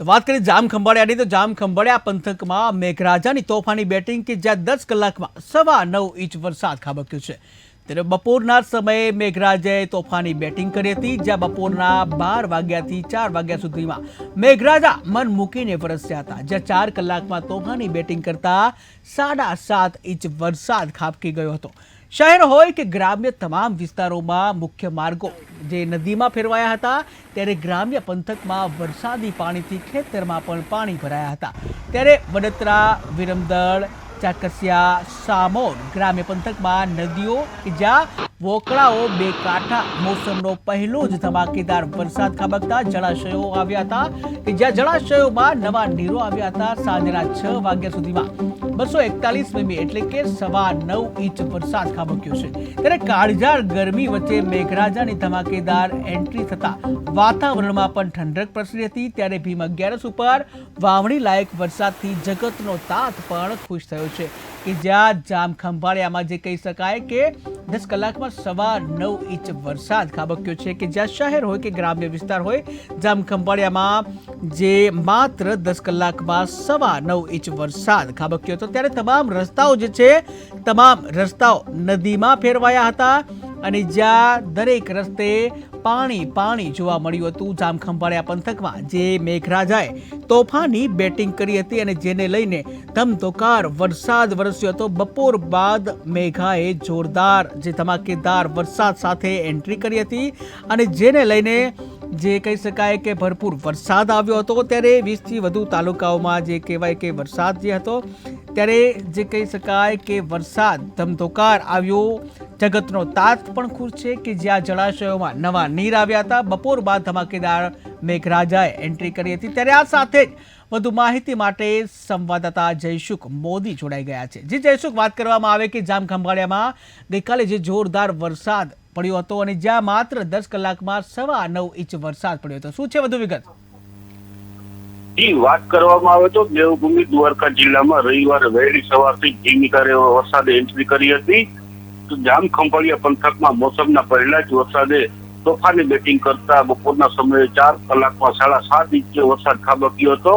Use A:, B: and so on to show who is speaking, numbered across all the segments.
A: તો વાત કરીએ જામ ખંભાળિયાની, તો જામ ખંભાળિયા પંથકમાં મેઘરાજાની તોફાની બેટિંગ કે જ્યાં દસ કલાકમાં સવા નવ ઇંચ વરસાદ ખાબક્યો છે. ત્યારે બપોરના સમયે મેઘરાજાએ તોફાની બેટિંગ કરી હતી, જ્યાં બપોરના બાર વાગ્યાથી ચાર વાગ્યા સુધીમાં મેઘરાજા મન મૂકીને વરસ્યા હતા, જ્યાં ચાર કલાકમાં તોફાની બેટિંગ કરતા સાડા સાત ઇંચ વરસાદ ખાબકી ગયો હતો. શહેર હોય કે ગ્રામ્ય તમામ વિસ્તારોમાં મુખ્ય માર્ગો જે નદીમાં ફેરવાયા હતા, ત્યારે ગ્રામ્ય પંથકમાં વરસાદી પાણીથી ખેતરમાં પણ પાણી ભરાયા હતા. ત્યારે વડોદરા, વિરમદળ, ચાકસિયા, સામોર ગ્રામ્ય પંથકમાં નદીઓ કે જ્યાં વોકળાઓ, બે કાંઠા, મોસમનો પહેલો જ ધમાકેદાર વરસાદ ખાબકતા જળાશયો આવ્યા હતા કે જ્યાં જળાશયોમાં નવા નીરો આવ્યા હતા સાંજના છ વાગ્યા સુધીમાં. બસો એકતાલીસ મીમી એટલે કે સવા નવ ઇંચ વરસાદ ખાબક્યો છે. ત્યારે કાળઝાળ ગરમી વચ્ચે મેઘરાજાની ધમાકેદાર એન્ટ્રી થતા વાતાવરણમાં પણ ઠંડક પ્રસરી હતી. ત્યારે ભીમ અગિયારસ ઉપર વાવણી લાયક વરસાદથી જગતનો તાત પણ ખુશ થયો છે. કે જ્યાં જામ ખંભાળિયામાં જે કહી શકાય કે દસ કલાકમાં સવા નવ ઇંચ વરસાદ ખાબક્યો છે કે જ્યાં શહેર હોય કે ગ્રામ્ય વિસ્તાર હોય, જામ ખંભાળિયામાં જે માત્ર દસ કલાકમાં સવા નવ ઇંચ વરસાદ ખાબક્યો હતો. ત્યારે તમામ રસ્તાઓ જે છે, તમામ રસ્તાઓ નદીમાં ફેરવાયા હતા અને જ્યાં દરેક રસ્તે પાણી પાણી જોવા મળ્યું હતું. જામખંભાળિયા પંથકમાં જે મેઘરાજાએ તોફાની બેટિંગ કરી હતી અને જેને લઈને ધમધોકાર વરસાદ વરસ્યો હતો. બપોર બાદ મેઘાએ જોરદાર, જે ધમાકેદાર વરસાદ સાથે એન્ટ્રી કરી હતી અને જેને લઈને જે કહી શકાય કે ભરપૂર વરસાદ આવ્યો હતો. ત્યારે વીસથી વધુ તાલુકાઓમાં જે કહેવાય કે વરસાદ જે હતો, ત્યારે જે કહી શકાય કે વરસાદ ધમધોકાર આવ્યો. જગતનો તાત પણ ખુશ છે કે જ્યાં જળાશયોમાં નવા નીર આવ્યા હતા. બપોર બાદ ધમાકેદાર મેઘરાજાએ એન્ટ્રી કરી હતી. ત્યારે આ સાથે જ વધુ માહિતી માટે સંવાદદાતા જયસુખ મોદી જોડાઈ ગયા છે. જે જયસુખ, વાત કરવામાં આવે કે જામ ખંભાળિયામાં ગઈકાલે જે જોરદાર વરસાદ પડ્યો હતો અને જ્યાં માત્ર દસ કલાકમાં સવા નવ ઇંચ વરસાદ પડ્યો હતો. શું છે વધુ વિગત?
B: વાત કરવામાં આવે તો દેવભૂમિ દ્વારકા જિલ્લામાં રવિવારે વહેલી સવારથી ધીમી ધારે વરસાદે એન્ટ્રી કરી હતી. તો જામ ખંભાળિયા પંથકમાં મોસમના પહેલા જ વરસાદે તોફાની બેટિંગ કરતા બપોરના સમયે ચાર કલાકમાં સાડા સાત ઇંચ વરસાદ ખાબક્યો હતો.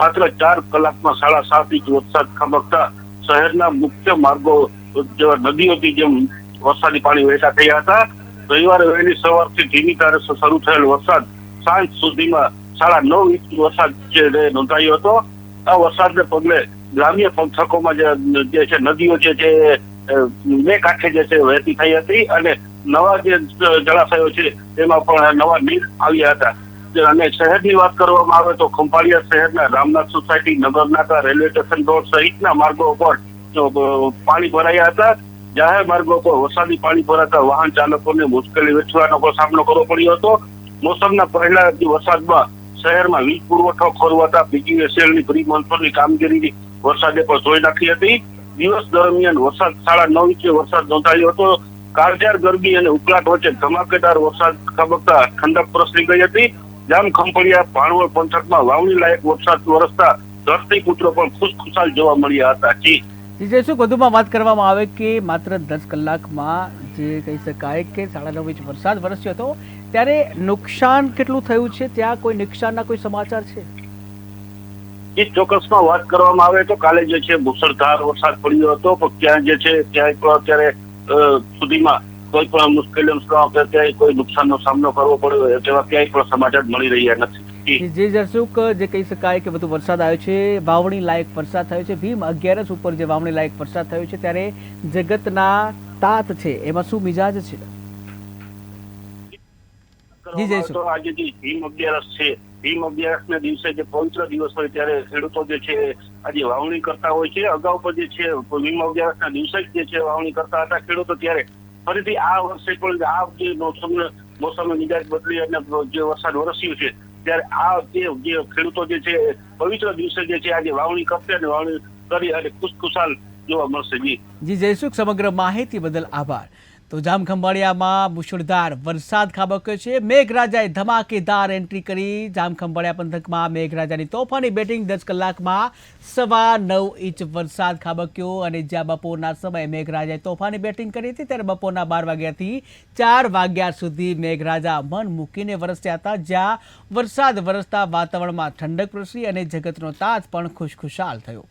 B: માત્ર ચાર કલાકમાં સાડા સાત ઇંચ વરસાદ ખાબકતા શહેરના મુખ્ય માર્ગો જેવા નદીઓથી જેમ વરસાદી પાણી વહેતા થયા હતા. રવિવારે વહેલી સવારથી ધીમી તારે શરૂ થયેલ વરસાદ સાંજ સુધીમાં સાડા નવ ઇંચ વરસાદ છે નોંધાયો હતો. આ વરસાદને પગલે ગ્રામ્ય પંથકોમાં જે જે છે નદીઓ છે જે બે કાંઠે જે છે વહેતી થઈ હતી અને નવા જે જળાશયો છે, તેમાં પણ નવા નીર આવ્યા હતા. અને શહેરની વાત કરવામાં આવે તો ખંભાળિયા શહેરના રામનાથ સોસાયટી, નગરનાકા, રેલવે સ્ટેશન રોડ સહિતના માર્ગો પર પાણી ભરાયા હતા. જાહેર માર્ગો પર વરસાદી પાણી ભરાતા વાહન ચાલકોને મુશ્કેલી વેઠવાનો પણ સામનો કરવો પડ્યો હતો. મોસમના પહેલા વરસાદમાં શહેરમાં વીજ પુરવઠો ખોરવાતા બીજીએસએલની પ્રી મોન્સૂનની કામગીરી વરસાદે પણ ધોઈ નાખી હતી. દિવસ દરમિયાન વરસાદ, સાડા નવ ઇંચે વરસાદ નોંધાયો હતો. કાળઝાળ ગરમી અને ઉકળાટ વચ્ચે ધમાકેદાર વરસાદ ખાબકતા ઠંડક પ્રસરી ગઈ હતી. જામ ખંભળિયા ભાણવડ પંથકમાં વાવણી લાયક વરસાદ વરસતા ધરતીપુત્રો પણ ખુશખુશાલ જોવા મળ્યા હતા. જી.
A: જે શું વધુમાં વાત કરવામાં આવે કે માત્ર દસ કલાકમાં જે કહી શકાય કે સાડા નવ ઇંચ વરસાદ વરસ્યો હતો, ત્યારે નુકસાન કેટલું થયું છે? ત્યાં કોઈ નુકસાનના કોઈ સમાચાર છે?
B: એ ચોક્કસમાં વાત કરવામાં આવે તો કાલે જે છે મુસળધાર વરસાદ પડ્યો હતો, પણ ત્યાં જે છે, ત્યાં પણ અત્યારે સુધીમાં કોઈ પણ મુશ્કેલીઓ ત્યાં કોઈ નુકસાનનો સામનો કરવો પડ્યો તેવા ક્યાંય પણ સમાચાર મળી રહ્યા નથી.
A: જે જરસુક જે કહી શકાય કે વધુ વરસાદ આવ્યો છે, વાવણી લાયક વરસાદ થયો છે. ભીમ અગિયારસ ઉપર જે વાવણી લાયક વરસાદ થયો છે, ત્યારે જગતના તાત છે, એમાં શું મિજાજ છે?
B: તો આજે જે ભીમ અગિયારસ છે ભીમ અગિયારસ ના દિવસે જે પવિત્ર દિવસ હોય ત્યારે ખેડૂતો જે છે આજે વાવણી કરતા હોય છે. અગાઉ પણ જે છે ભીમ અગિયારસ ના દિવસે જે છે વાવણી કરતા હતા ખેડૂતો ત્યારે. ફરીથી આ વર્ષે પણ આ જે મોસમ મોસમ મિજાજ બદલી અને જે વરસાદ વરસ્યું છે ત્યારે આ જે જે ખેડૂતો જે છે પવિત્ર દિવસે જે છે આજે વાવણી કરશે અને વાવણી કરી અને ખુશખુશાલ જોવા મળશે. જી.
A: જી જયસુખ સમગ્ર માહિતી બદલ આભાર. તો જામખંભાળિયામાં મુશળધાર વરસાદ ખાબક્યો છે. મેઘરાજાએ ધમાકેદાર એન્ટ્રી કરી. જામખંભાળિયા પંથકમાં મેઘરાજાની તોફાની બેટિંગ દસ કલાકમાં સવા નવ ઇંચ વરસાદ ખાબક્યો અને જ્યાં બપોરના સમયે મેઘરાજાએ તોફાની બેટિંગ કરી હતી ત્યારે બપોરના બાર વાગ્યાથી ચાર વાગ્યા સુધી મેઘરાજા મન મૂકીને વરસ્યા હતા. જ્યાં વરસાદ વરસતા વાતાવરણમાં ઠંડક પ્રસરી અને જગતનો તાજ પણ ખુશખુશાલ થયો.